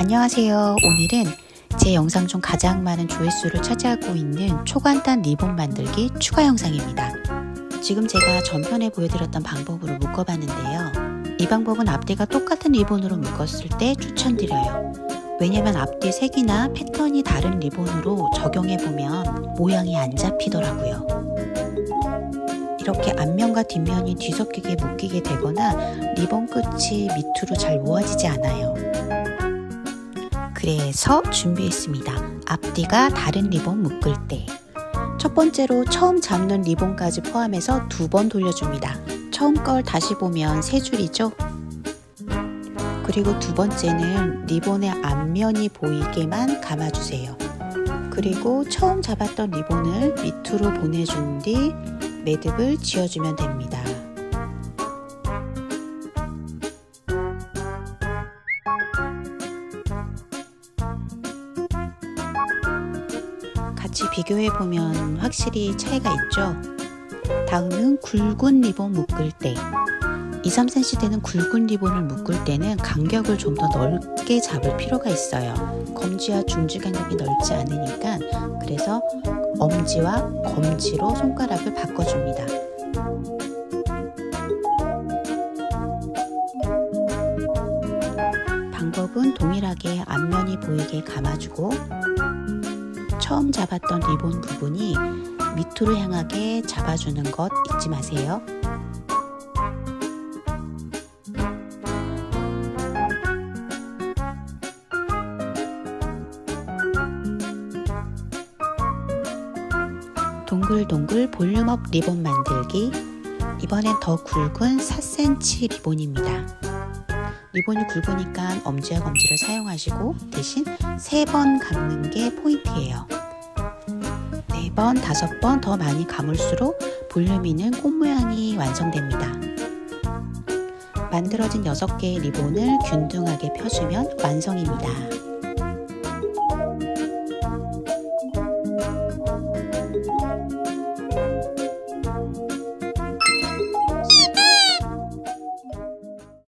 안녕하세요. 오늘은 제 영상 중 가장 많은 조회수를 차지하고 있는 초간단 리본 만들기 추가 영상입니다. 지금 제가 전편에 보여드렸던 방법으로 묶어봤는데요. 이 방법은 앞뒤가 똑같은 리본으로 묶었을 때 추천드려요. 왜냐면 앞뒤 색이나 패턴이 다른 리본으로 적용해보면 모양이 안 잡히더라고요. 이렇게 앞면과 뒷면이 뒤섞이게 묶이게 되거나 리본 끝이 밑으로 잘 모아지지 않아요. 그래서 준비했습니다. 앞뒤가 다른 리본 묶을 때. 첫 번째로 처음 잡는 리본까지 포함해서 두 번 돌려줍니다. 처음 걸 다시 보면 세 줄이죠? 그리고 두 번째는 리본의 앞면이 보이게만 감아주세요. 그리고 처음 잡았던 리본을 밑으로 보내준 뒤 매듭을 지어주면 됩니다. 같이 비교해 보면 확실히 차이가 있죠. 다음은 굵은 리본 묶을 때. 2, 3cm 되는 굵은 리본을 묶을 때는 간격을 좀 더 넓게 잡을 필요가 있어요. 검지와 중지 간격이 넓지 않으니까 그래서 엄지와 검지로 손가락을 바꿔줍니다. 방법은 동일하게 앞면이 보이게 감아주고 처음 잡았던 리본 부분이 밑으로 향하게 잡아주는 것 잊지 마세요. 동글동글 볼륨업 리본 만들기 이번엔 더 굵은 4cm 리본입니다. 리본이 굵으니까 엄지와 검지를 사용하시고 대신 3번 감는 게 포인트예요. 4번, 5번 더 많이 감을수록 볼륨 있는 꽃 모양이 완성됩니다. 만들어진 6개의 리본을 균등하게 펴주면 완성입니다.